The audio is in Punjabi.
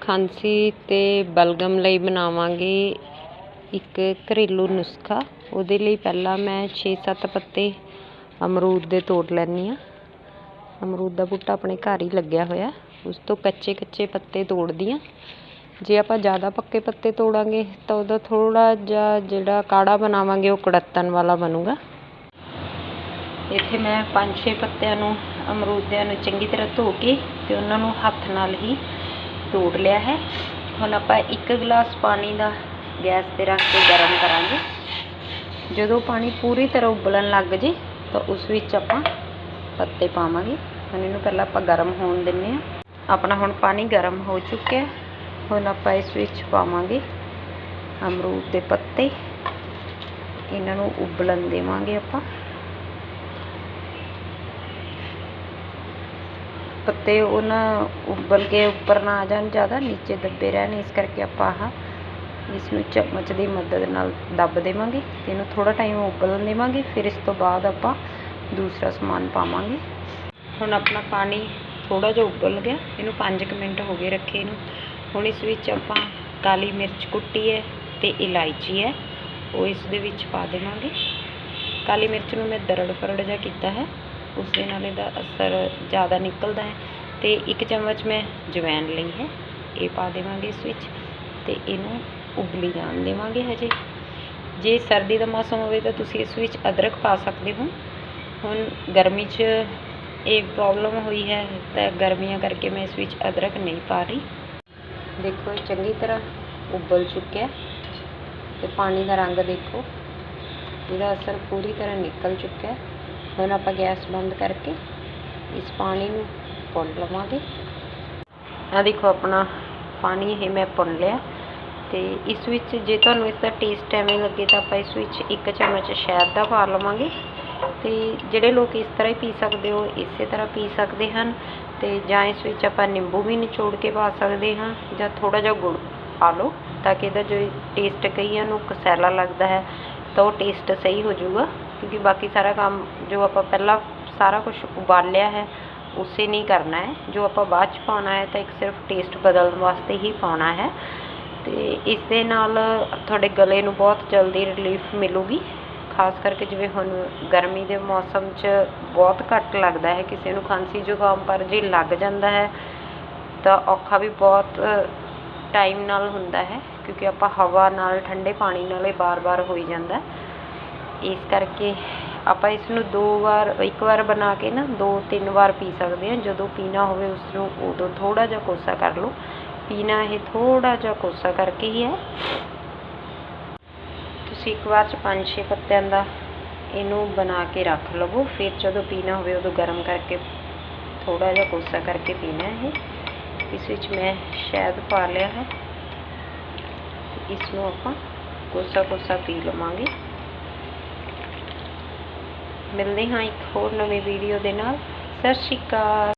ਖਾਂਸੀ ਅਤੇ ਬਲਗਮ ਲਈ ਬਣਾਵਾਂਗੇ ਇੱਕ ਘਰੇਲੂ ਨੁਸਖਾ। ਉਹਦੇ ਲਈ ਪਹਿਲਾਂ ਮੈਂ 6-7 ਪੱਤੇ ਅਮਰੂਦ ਦੇ ਤੋੜ ਲੈਂਦੀ ਹਾਂ। ਅਮਰੂਦ ਦਾ ਬੂਟਾ ਆਪਣੇ ਘਰ ਹੀ ਲੱਗਿਆ ਹੋਇਆ। ਉਸ ਤੋਂ ਕੱਚੇ ਕੱਚੇ ਪੱਤੇ ਤੋੜਦੀ ਹਾਂ। ਜੇ ਆਪਾਂ ਜ਼ਿਆਦਾ ਪੱਕੇ ਪੱਤੇ ਤੋੜਾਂਗੇ, ਤਾਂ ਉਹਦਾ ਥੋੜ੍ਹਾ ਜਿਹਾ ਜਿਹੜਾ ਕਾੜਾ ਬਣਾਵਾਂਗੇ, ਉਹ ਕੜੱਤਣ ਵਾਲਾ ਬਣੂਗਾ। ਇੱਥੇ ਮੈਂ 5-6 ਪੱਤਿਆਂ ਨੂੰ ਅਮਰੂਦਿਆਂ ਨੂੰ ਚੰਗੀ ਤਰ੍ਹਾਂ ਧੋ ਕੇ ਅਤੇ ਉਹਨਾਂ ਨੂੰ ਹੱਥ ਨਾਲ ਹੀ ਤੋੜ ਲਿਆ ਹੈ। ਹੁਣ ਆਪਾਂ ਇੱਕ ਗਲਾਸ ਪਾਣੀ ਦਾ ਗੈਸ ਤੇ ਰੱਖ ਕੇ ਗਰਮ ਕਰਾਂਗੇ। ਜਦੋਂ ਪਾਣੀ ਪੂਰੀ ਤਰ੍ਹਾਂ ਉਬਲਣ ਲੱਗ ਜੇ, ਤਾਂ ਉਸ ਵਿੱਚ ਆਪਾਂ ਪੱਤੇ ਪਾਵਾਂਗੇ। ਹੁਣ ਇਹਨੂੰ ਪਹਿਲਾਂ ਆਪਾਂ ਗਰਮ ਹੋਣ ਦਿੰਨੇ ਆ ਆਪਣਾ ਹੁਣ ਪਾਣੀ ਗਰਮ ਹੋ ਚੁੱਕਿਆ ਹੁਣ ਆਪਾਂ ਇਸ ਵਿੱਚ ਪਾਵਾਂਗੇ ਅਮਰੂਦ ਦੇ ਪੱਤੇ। ਇਹਨਾਂ ਨੂੰ ਉਬਲਣ ਦੇਵਾਂਗੇ ਆਪਾਂ। ਪੱਤੇ ਉਹ ਨਾ ਉਬਲ ਕੇ ਉੱਪਰ ਨਾ ਆ ਜਾਣ, ਜ਼ਿਆਦਾ ਨੀਚੇ ਦੱਬੇ ਰਹਿਣ, ਇਸ ਕਰਕੇ ਆਪਾਂ ਆਹ ਇਸ ਨੂੰ ਚਮਚ ਦੀ ਮਦਦ ਨਾਲ ਦੱਬ ਦੇਵਾਂਗੇ ਤੇ ਇਹਨੂੰ ਥੋੜਾ ਟਾਈਮ ਉਬਲਣ ਦੇਵਾਂਗੇ, ਫਿਰ ਇਸ ਤੋਂ ਬਾਅਦ ਆਪਾਂ ਦੂਸਰਾ ਸਮਾਨ ਪਾਵਾਂਗੇ। ਹੁਣ ਆਪਣਾ ਪਾਣੀ ਥੋੜਾ ਜਿਹਾ ਉਬਲ ਗਿਆ, ਇਹਨੂੰ 5 ਮਿੰਟ ਹੋ ਗਏ ਰੱਖੇ ਇਹਨੂੰ ਹੁਣ ਇਸ ਵਿੱਚ ਆਪਾਂ ਕਾਲੀ ਮਿਰਚ ਕੁੱਟੀ ਹੈ ਤੇ ਇਲਾਇਚੀ ਹੈ, ਉਹ ਇਸ ਦੇ ਵਿੱਚ ਪਾ ਦੇਵਾਂਗੇ। ਕਾਲੀ ਮਿਰਚ ਨੂੰ ਮੈਂ ਦਰੜ ਫਰੜ ਜਿਹਾ ਕੀਤਾ ਹੈ। ਉਸ ਦੇ ਨਾਲ ਇਹਦਾ ਅਸਰ ਜ਼ਿਆਦਾ ਨਿਕਲਦਾ ਹੈ ਤੇ ਇੱਕ ਚਮਚ ਮੈਂ ਜਵੈਣ ਲਈ ਹੈ, ਇਹ ਪਾ ਦੇਵਾਂਗੇ ਇਸ ਵਿੱਚ ਤੇ ਇਹਨੂੰ ਉਬਲੀ ਜਾਣ ਦੇਵਾਂਗੇ ਹਜੇ। ਜੇ ਸਰਦੀ ਦਾ ਮੌਸਮ ਹੋਵੇ ਤਾਂ ਤੁਸੀਂ ਇਸ ਵਿੱਚ ਅਦਰਕ ਪਾ ਸਕਦੇ ਹੋ। ਹੁਣ ਗਰਮੀ 'ਚ ਇਹ ਪ੍ਰੋਬਲਮ ਹੋਈ ਹੈ ਤਾਂ ਗਰਮੀਆਂ ਕਰਕੇ ਮੈਂ ਇਸ ਵਿੱਚ ਅਦਰਕ ਨਹੀਂ ਪਾ ਰਹੀ। ਦੇਖੋ ਇਹ ਚੰਗੀ ਤਰ੍ਹਾਂ ਉਬਲ ਚੁੱਕਿਆ ਤੇ ਪਾਣੀ ਦਾ ਰੰਗ ਦੇਖੋ, ਇਹਦਾ ਅਸਰ ਪੂਰੀ ਤਰ੍ਹਾਂ ਨਿਕਲ ਚੁੱਕਿਆ ਹੁਣ ਆਪਾਂ ਗੈਸ ਬੰਦ ਕਰਕੇ ਇਸ ਪਾਣੀ ਨੂੰ ਭੁੰਨ ਲਵਾਂਗੇ। ਆ ਦੇਖੋ ਆਪਣਾ ਪਾਣੀ ਇਹ ਮੈਂ ਭੁੰਨ ਲਿਆ ਤੇ ਇਸ ਵਿੱਚ ਜੇ ਤੁਹਾਨੂੰ ਇਸ ਦਾ ਟੇਸਟ ਐਵੇਂ ਲੱਗੇ ਤਾਂ ਆਪਾਂ ਇਸ ਵਿੱਚ ਇੱਕ ਚਮਚ ਸ਼ਹਿਦ ਦਾ ਪਾ ਲਵਾਂਗੇ ਤੇ ਜਿਹੜੇ ਲੋਕ ਇਸ ਤਰ੍ਹਾਂ ਹੀ ਪੀ ਸਕਦੇ ਹੋ, ਇਸੇ ਤਰ੍ਹਾਂ ਪੀ ਸਕਦੇ ਹਨ ਤੇ ਜਾਂ ਇਸ ਵਿੱਚ ਆਪਾਂ ਨਿੰਬੂ ਵੀ ਨਿਚੋੜ ਕੇ ਪਾ ਸਕਦੇ ਹਾਂ ਜਾਂ ਥੋੜਾ ਜਿਹਾ ਗੁੜ ਪਾ ਲਓ ਤਾਂ ਕਿ ਇਹਦਾ ਜੋ ਟੇਸਟ ਕਈਆਂ ਨੂੰ ਕਸੈਲਾ ਲੱਗਦਾ ਹੈ ਤਾਂ ਉਹ ਟੇਸਟ ਸਹੀ ਹੋ ਜਾਊਗਾ। ਕਿਉਂਕਿ ਬਾਕੀ ਸਾਰਾ ਕੰਮ ਜੋ ਆਪਾਂ ਪਹਿਲਾਂ ਸਾਰਾ ਕੁਝ ਉਬਾਲਿਆ ਹੈ, ਉਸੇ ਨਹੀਂ ਕਰਨਾ ਹੈ। ਜੋ ਆਪਾਂ ਬਾਅਦ ਚ ਪਾਉਣਾ ਹੈ ਤਾਂ ਇੱਕ ਸਿਰਫ ਟੇਸਟ ਬਦਲਣ ਵਾਸਤੇ ਹੀ ਪਾਉਣਾ ਹੈ। ਅਤੇ ਇਸ ਦੇ ਨਾਲ ਤੁਹਾਡੇ ਗਲੇ ਨੂੰ ਬਹੁਤ ਜਲਦੀ ਰਿਲੀਫ ਮਿਲੂਗੀ। ਖਾਸ ਕਰਕੇ ਜਿਵੇਂ ਹੁਣ ਗਰਮੀ ਦੇ ਮੌਸਮ 'ਚ ਬਹੁਤ ਘੱਟ ਲੱਗਦਾ ਹੈ, ਕਿਸੇ ਨੂੰ ਖਾਂਸੀ ਜ਼ੁਕਾਮ ਪਰ ਜੇ ਲੱਗ ਜਾਂਦਾ ਹੈ, ਤਾਂ ਔਖਾ ਵੀ ਬਹੁਤ ਟਾਈਮ ਨਾਲ ਹੁੰਦਾ ਹੈ, ਕਿਉਂਕਿ ਆਪਾਂ ਹਵਾ ਨਾਲ, ਠੰਡੇ ਪਾਣੀ ਨਾਲ ਇਹ ਬਾਰ-ਬਾਰ ਹੋਈ ਜਾਂਦਾ ਇਸ ਕਰਕੇ ਆਪਾਂ ਇਸ ਨੂੰ ਦੋ ਵਾਰ, ਇੱਕ ਵਾਰ ਬਣਾ ਕੇ ਨਾ ਦੋ ਤਿੰਨ ਵਾਰ ਪੀ ਸਕਦੇ ਹਾਂ। ਜਦੋਂ ਪੀਣਾ ਹੋਵੇ ਉਸ ਨੂੰ ਉਦੋਂ ਥੋੜ੍ਹਾ ਜਿਹਾ ਕੋਸਾ ਕਰ ਲਓ। ਪੀਣਾ ਇਹ ਥੋੜ੍ਹਾ ਜਿਹਾ ਕੋਸਾ ਕਰਕੇ ਹੀ ਹੈ। ਤੁਸੀਂ ਇੱਕ ਵਾਰ ਚ ਪੰਜ ਛੇ ਪੱਤਿਆਂ ਦਾ ਇਹਨੂੰ ਬਣਾ ਕੇ ਰੱਖ ਲਵੋ। ਫਿਰ ਜਦੋਂ ਪੀਣਾ ਹੋਵੇ ਉਦੋਂ ਗਰਮ ਕਰਕੇ ਥੋੜਾ ਜਿਹਾ ਕੋਸਾ ਕਰਕੇ ਪੀਣਾ ਇਹ। ਇਸ ਵਿੱਚ ਮੈਂ ਸ਼ਹਿਦ ਪਾ ਲਿਆ ਹੈ। ਇਸ ਨੂੰ ਆਪਾਂ ਕੋਸਾ ਕੋਸਾ ਪੀ ਲਵਾਂਗੇ। ਮਿਲਦੇ ਹਾਂ ਇੱਕ ਹੋਰ ਨਵੀਂ ਵੀਡੀਓ ਦੇ ਨਾਲ। ਸਤਿ ਸ਼੍ਰੀ ਅਕਾਲ।